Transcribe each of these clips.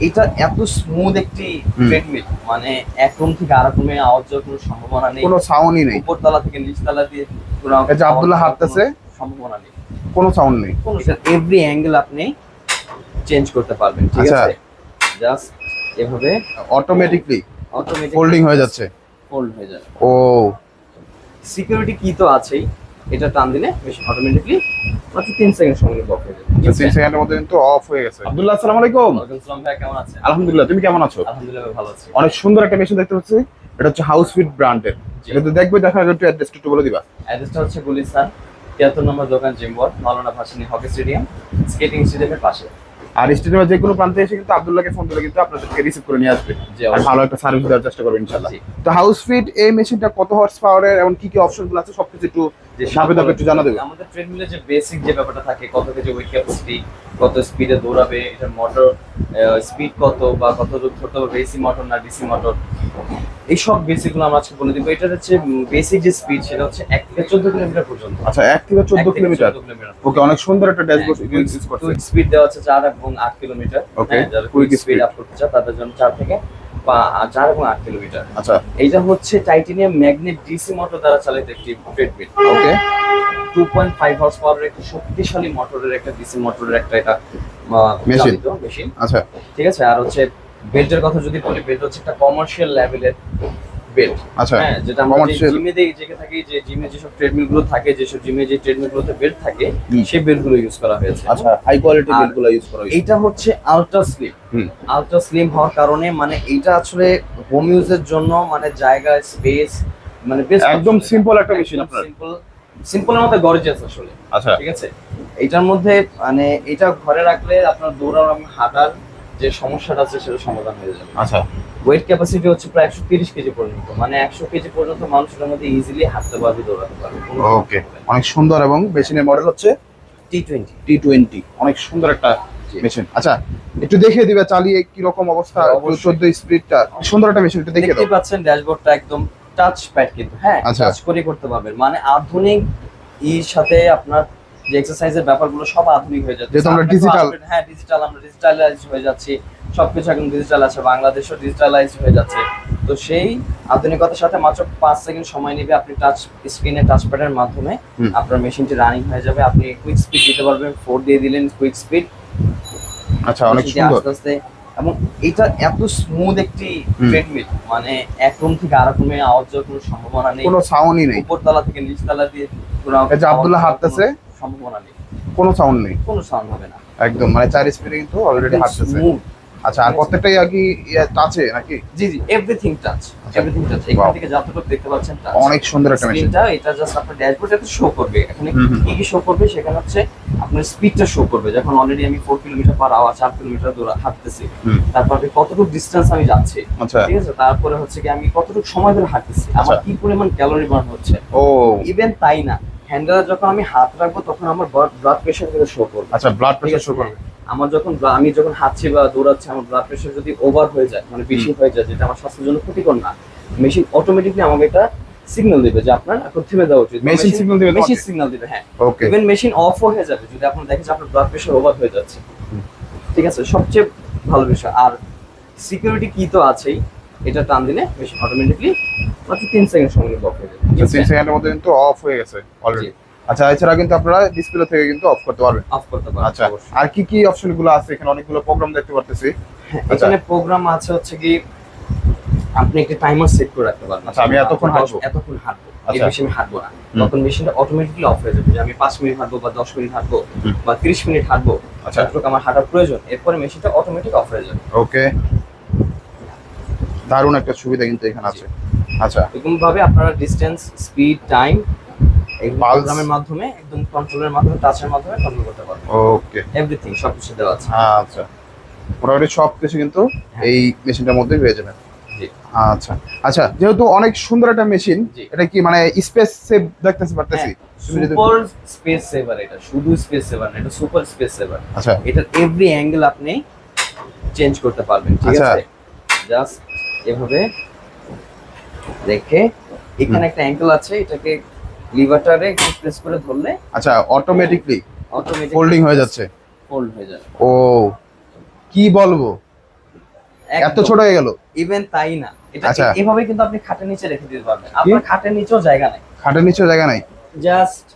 এটা এত স্মুথ একটি। ট্রেডমিল মানে এক রুম থেকে আরেক রুমে আওয়াজ যাওয়ার কোনো সম্ভাবনা নেই। কোনো সাউন্ডই নেই। উপরতলা থেকে নিচতলা দিয়ে এই যে আব্দুল্লাহ হাঁটতেছে। সম্ভাবনা নেই। কোনো সাউন্ড নেই। কোনো এভরি অ্যাঙ্গেল আপনি চেঞ্জ করতে পারবেন ঠিক আচ্ছা। আছে? জাস্ট এভাবে অটোমেটিকলি অটোমেটিক ফোল্ডিং হয়ে যাচ্ছে। ফোল্ড হয়ে যাবে। ও। সিকিউরিটি কি তো আছেই। এটা টান দিলে বেশ অটোমেটিকলি মাত্র তিন সেকেন্ড সময় অফ হয়ে যাবে। ঠিক তিন সেকেন্ডের মধ্যে কিন্তু অফ হয়ে গেছে। আব্দুল্লাহ আসসালামু আলাইকুম। ওয়ালাইকুম আসসালাম ভাই কেমন আছেন? আলহামদুলিল্লাহ তুমি কেমন আছো? আলহামদুলিল্লাহ ভালো আছি। অনেক সুন্দর একটা মেশিন দেখতে পাচ্ছি। এটা হচ্ছে হাউস ফিট ব্র্যান্ডের। এটা তো দেখবে দেখা একটু অ্যাড্রেস একটু বলে দিবা। অ্যাড্রেসটা হচ্ছে গুলিস্তান তিয়াত্তর নম্বর দোকান জিম্বর Maulana Bhashani hockey stadium skating স্টেডিয়ামের পাশে। আর স্টেডিয়ামে যে কোনো প্রান্তে এসে কিন্তু আব্দুল্লাহকে ফোন দিলে কিন্তু আপনাদেরকে রিসিভ করে নিয়ে আসবে। আর ভালো একটা সার্ভিস দেওয়ার চেষ্টা করবেন ইনশাআল্লাহ। তো হাউস ফিট এই মেশিনটা কত হর্স পাওয়ারের এবং কি কি অপশনগুলো আছে সবকিছু একটু যে ধাপে ধাপে একটু জানা দেবে আমাদের ট্রেডমিলের যে বেসিক যে ব্যাপারটা থাকে কত কেজি ওয়েট ক্যাপাসিটি কত স্পিডে দৌড়াবে এটার মোটর স্পিড কত বা কত দূর হবে এসি মোটর না ডিসি মোটর এই সব বেসিকগুলো আমরা আজকে বলে দিব। এটার হচ্ছে বেসিক যে স্পিড সেটা হচ্ছে এক থেকে চোদ্দ কিলোমিটার পর্যন্ত। আচ্ছা এক থেকে চোদ্দ কিলোমিটার? 14 ওকে অনেক সুন্দর একটা ড্যাশবোর্ড কুইক স্পিড দেওয়া আছে চার এবং আট kilometre. Quick quick speed. Up করতে চায় তাদের জন্য চার থেকে বা চার এবং আট কিলোমিটার। আচ্ছা। এইটা হচ্ছে টাইটেনিয়াম ম্যাগনেট ডিসি মোটর দ্বারা চালিত একটি treadmill okay two point five horse পাওয়ারের একটা শক্তিশালী মোটরের একটা ডিসি মোটরের একটা এটা। মেশিন আচ্ছা। ঠিক আছে? আর হচ্ছে বেল্টের কথা যদি বলি বেল্ট হচ্ছে একটা কমার্শিয়াল লেভেলের বেল্ট আচ্ছা হ্যাঁ যেটা আমরা জিমে দিয়ে জেগে থাকি যে জিমে যেসব ট্রেডমিলগুলো থাকে যেসব জিমে যে ট্রেডমিল গুলোতে বেল্ট থাকে সেই বেল্টগুলো ইউজ করা হয়েছে। আচ্ছা হাই কোয়ালিটি আর বিলগুলো ইউজ করা হয়েছে। এইটা হচ্ছে আলট্রা স্লিম আলট্রা স্লিম হওয়ার কারণে মানে এটা আসলে হোম ইউজের জন্য মানে জায়গা স্পেস মানে বেশ একদম সিম্পল একটা machine আপনার। সিম্পল সিম্পলের মধ্যে গর্জিয়াস আসলে। আচ্ছা। ঠিক আছে? এটার মধ্যে মানে এটা ঘরে রাখলে আপনার দৌড়ানো হাঁটার যে সমস্যাটা আছে সেটা সমাধান হয়ে যাবে। আচ্ছা। ওয়েট ক্যাপাসিটি হচ্ছে প্রায় একশো তিরিশ কেজি পর্যন্ত। মানে একশো কেজি পর্যন্ত মানুষের মধ্যে ইজিলি হাঁটতে পারবে দৌড়াতে পারবে ওকে অনেক সুন্দর এবং মেশিনের মডেল হচ্ছে টি টোয়েন্টি টি টোয়েন্টি অনেক সুন্দর একটা মেশিন আচ্ছা একটু দেখিয়ে দিবে চালিয়ে কি রকম অবস্থা। চোদ্দ স্পিডটা সুন্দর একটা মেশিন একটু দেখিয়ে দেখতে পাচ্ছেন ড্যাশবোর্ডটা একদম টাচ প্যাড কিন্তু হ্যাঁ? আচ্ছা। টাচ করে করতে পারবেন। মানে আধুনিক ইর সাথে আপনার যে এক্সারসাইজের ব্যাপারগুলো সব আধুনিক হয়ে যাচ্ছে। যেহেতু আমরা আসবেন, হ্যাঁ ডিজিটাল আমরা ডিজিটালাইজ হয়ে যাচ্ছি। সবকিছু এখন ডিজিটাল আছে বাংলাদেশও ডিজিটালাইজ হয়ে যাচ্ছে। তো সেই আধুনিকতার সাথে মাত্র পাঁচ সেকেন্ড সময় নেবে আপনি টাচ স্ক্রিনে টাচ প্যাডের মাধ্যমে। আপনার মেশিনটি রানিং হয়ে যাবে। আপনি কুইক স্পিড দিতে পারবেন ফোর দিয়ে দিলেন কুইক স্পিড আচ্ছা অনেক সুন্দর। আস্তে আস্তে এবং এটা এত স্মুথ একটি ট্রেডমিল মানে এক রুম থেকে আরেক রুমে আওয়াজ যাওয়ার কোনো সম্ভাবনা নেই। কোনো সাউন্ডই নেই। উপরতলা থেকে নিচতলা দিয়ে যে আব্দুল্লাহ হাঁটতেছে। সম্ভাবনা নেই। কোনো সাউন্ড নেই? কোনো সাউন্ড হবে না। একদম মানে চার স্পিডে কিন্তু অলরেডি হাঁটতেছে। আচ্ছা আর প্রত্যেকটাই টাচে নাকি? জি জি এভরিথিং টাচ। এভরিথিং টাচ এখান. থেকে যতটুকু দেখতে পাচ্ছেন টাচ অনেক সুন্দর একটা মেশিন স্ক্রিনটা এটা জাস্ট আপনার শো করবে। এখানে। কি কি শো করবে সেখানে হচ্ছে আপনার স্পিডটা শো করবে। যখন অলরেডি আমি ফোর কিলোমিটার পার আওয়ার চার কিলোমিটার দূর হাঁটতেছি। তারপর আমি কতটুকু ডিস্টেন্স আমি যাচ্ছি। আচ্ছা। ঠিক আছে? তারপরে হচ্ছে কি আমি কতটুকু সময় ধরে হাঁটতেছি। আমার আচ্ছা। কি পরিমাণ ক্যালোরি বার্ন হচ্ছে। ও। ইভেন তাই না। হ্যান্ডেলে যখন আমি হাত রাখব তখন আমার ব্লাড প্রেশার থেকে শো করবে। আচ্ছা ব্লাড প্রেশার? শো করবে। আমার যখন আমি যখন হাঁটছি বা দৌড়াচ্ছি আমার ব্লাড প্রেশার যদি ওভার হয়ে যায় মানে বেশি হয়ে যায় যেটা আমার স্বাস্থ্যের জন্য ক্ষতিকর না মেশিন অটোমেটিকলি আমাকে এটা সিগন্যাল দিবে যে আপনার এখন থেমে দেওয়া উচিত। Machine signal দিবে মেশিন সিগন্যাল দিবে হ্যাঁ। ওকে ইভেন মেশিন অফ হয়ে যাবে যদি আপনার দেখেন যে আপনার ব্লাড প্রেশার ওভার হয়ে যাচ্ছে। ঠিক আছে? সবচেয়ে ভালো বিষয়। আর সিকিউরিটি কি তো আছেই। এটা টান দিলে মেশিন অটোমেটিকলি মাত্র তিন সেকেন্ড সময় নিয়ে অফ হয়ে যাবে। তিন সেকেন্ডের মধ্যে কিন্তু অফ হয়ে গেছে অলরেডি আচ্ছা এছাড়া কিন্তু আপনারা ডিসপ্লে থেকে কিন্তু অফ করতে পারবেন। অফ করতে পারবেন আচ্ছা আর কি কি অপশনগুলো আছে? এখানে অনেকগুলো প্রোগ্রাম দেখতে পারতেছি। আচ্ছা। এখানে প্রোগ্রাম আছে হচ্ছে কি আপনি একটা টাইমার সেট করে রাখতে পারবেন। আচ্ছা, আমি এতক্ষণ হাঁটবো? এতক্ষণ হাঁটবো এই আচ্ছা। আমি হাঁটবো না। তখন মেশিনটা অটোমেটিকলি অফ হয়ে যাবে। যে আমি পাঁচ মিনিট হাঁটবো বা দশ মিনিট হাঁটবো বা তিরিশ মিনিট হাঁটবো আচ্ছা। আমার হাঁটার প্রয়োজন এরপরে মেশিনটা অটোমেটিক অফ হয়ে যাবে। ওকে দারুণ একটা সুবিধা কিন্তু এখানে আছে। আচ্ছা। এরকম ভাবে আপনারা ডিস্টেন্স স্পিড টাইম এই। প্রোগ্রামের মাধ্যমে একদম কন্ট্রোলের মাধ্যমে টাচের মাধ্যমে কন্ট্রোল করতে পারবেন। ওকে এভরিথিং সবকিছু দেওয়া আছে। আচ্ছা। মোটামুটি সব কিছু কিন্তু হ্যাঁ। এই মেশিনটার মধ্যে হয়ে যাবে। আচ্ছা। আচ্ছা যেহেতু অনেক সুন্দর একটা মেশিন। এটা কি মানে স্পেস সেভ দেখতেছি পারতেছি? সুপার স্পেস সেভার এটা শুধু স্পেস সেভার না এটা সুপার স্পেস সেভার আচ্ছা। এটার এভরি অ্যাঙ্গেল আপনি চেঞ্জ করতে পারবেন ঠিক আচ্ছা। আছে? জাস্ট এভাবে রেখে এখানে একটা অ্যাঙ্গেল আছে এটাকে লিভারটারে একটু প্রেস করে ধরলে আচ্ছা অটোমেটিকলি অটোমেটিক ফোল্ডিং হয়ে যাচ্ছে। ফোল্ড হয়ে যাবে। ও কি বলব? এত ছোট হয়ে গেল। ইভেন তাই না। এটা আচ্ছা। এভাবে কিন্তু আপনি খাটের নিচে রেখে দিতে পারবেন। আপনার খাটের নিচেও জায়গা নাই। খাটের নিচেও জায়গা নাই? জাস্ট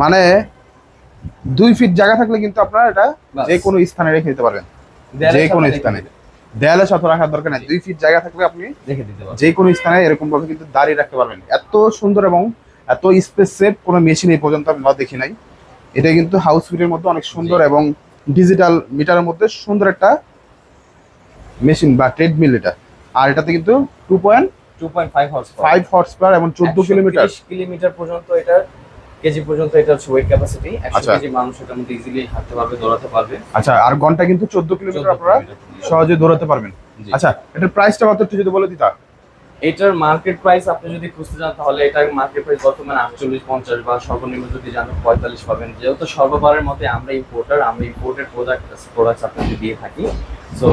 মানে দুই ফিট জায়গা থাকলে কিন্তু আপনারা এটা। যে কোনো স্থানে রেখে দিতে পারবেন। যে কোনো স্থানে। দেয়ালে সাথে রাখার দরকার নেই। দুই ফিট জায়গা থাকলে আপনি রেখে দিতে পারবেন। যে কোনো স্থানে এরকম ভাবে কিন্তু দাঁড়িয়ে রাখতে পারবেন। এত সুন্দর এবং এত স্পেস সেফ কোনো মেশিন এই পর্যন্ত আমরা দেখি নাই। এটা কিন্তু হাউস ফিটের মধ্যে অনেক সুন্দর এবং ডিজিটাল মিটারের মধ্যে সুন্দর একটা মেশিন বা ট্রেডমিল এটা। আর এটাতে কিন্তু two point 2.5 horse five horse power এবং চোদ্দ কিলোমিটার। কিলোমিটার পর্যন্ত এটা কেজি পর্যন্ত এটা হচ্ছে ওয়েট ক্যাপাসিটি 100 আচ্ছা। কেজি মানুষ এটার মধ্যে ইজিলি হাঁটতে পারবে দৌড়াতে পারবে। আচ্ছা আর ঘণ্টা কিন্তু চোদ্দ কিলোমিটার আপনারা সহজে দৌড়াতে পারবেন। আচ্ছা এটার প্রাইসটা কত একটু যদি বলে দিতা। এটার মার্কেট প্রাইস আপনি যদি খুঁজতে যান তাহলে এটার মার্কেট প্রাইস বর্তমানে আটচল্লিশ পঞ্চাশ বা সর্বনিম্ন যদি যান পঁয়তাল্লিশ পাবেন। যেহেতু সর্ববারের মতে আমরা ইম্পোর্টার আমরা ইম্পোর্টেড প্রোডাক্ট প্রোডাক্টস আপনাকে দিয়ে থাকি। সো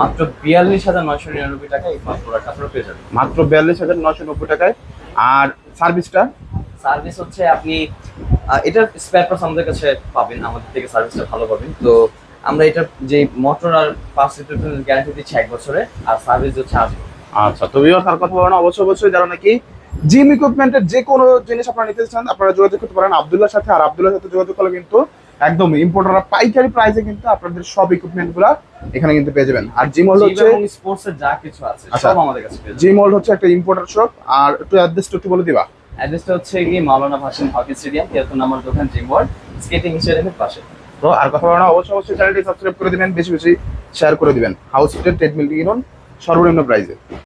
মাত্র বিয়াল্লিশ হাজার নয়শো নিরানব্বই টাকা এই প্রোডাক্ট আপনারা পেয়ে যাবেন। মাত্র বিয়াল্লিশ হাজার নশো নব্বই টাকায়। আর সার্ভিসটা সার্ভিস হচ্ছে আপনি এটার স্পেয়ার পার্টস আমাদের কাছে পাবেন আমাদের থেকে সার্ভিসটা ভালো পাবেন। তো আমরা এটা যে মোটর আর পাঁচ লিটার গ্যারান্টি দিচ্ছি এক বছরে আর সার্ভিস হচ্ছে আজ আচ্ছা তো ভিউয়ার তার কথা বলেন অবশ্যই অবশ্যই যারা নাকি জিম ইকুইপমেন্টের যে কোনো জিনিস আপনারা নিতে চান আপনারা যোগাযোগ করতে পারেন আব্দুল্লাহর সাথে আর আব্দুল্লাহর সাথে যোগাযোগ করলে কিন্তু একদম ইম্পোর্টাররা পাইকারি প্রাইসে কিন্তু আপনাদের সব ইকুইপমেন্টগুলা এখানে কিন্তু পেয়ে যাবেন। আর জিম হল হচ্ছে স্পোর্টস এর যা কিছু আছে আচ্ছা। সব আমাদের কাছে জিম হল হচ্ছে একটা ইম্পোর্টার শপ আর একটু অ্যাড্রেসটা একটু বলে দিবা। অ্যাড্রেসটা হচ্ছে গিয়ে মাওলানা ভাসিন হকি স্টেডিয়াম তিয়াত্তর নম্বর দোকান, জিম ওয়ার্ল্ড স্কেটিং স্টেডিয়ামের পাশে। তো আর কথা বলা অবশ্যই অবশ্যই চ্যানেলটি সাবস্ক্রাইব করে দিবেন, বেশি বেশি শেয়ার করে দিবেন। হাউস ট্রেডমিল কিনুন, সর্বনিম্ন প্রাইসে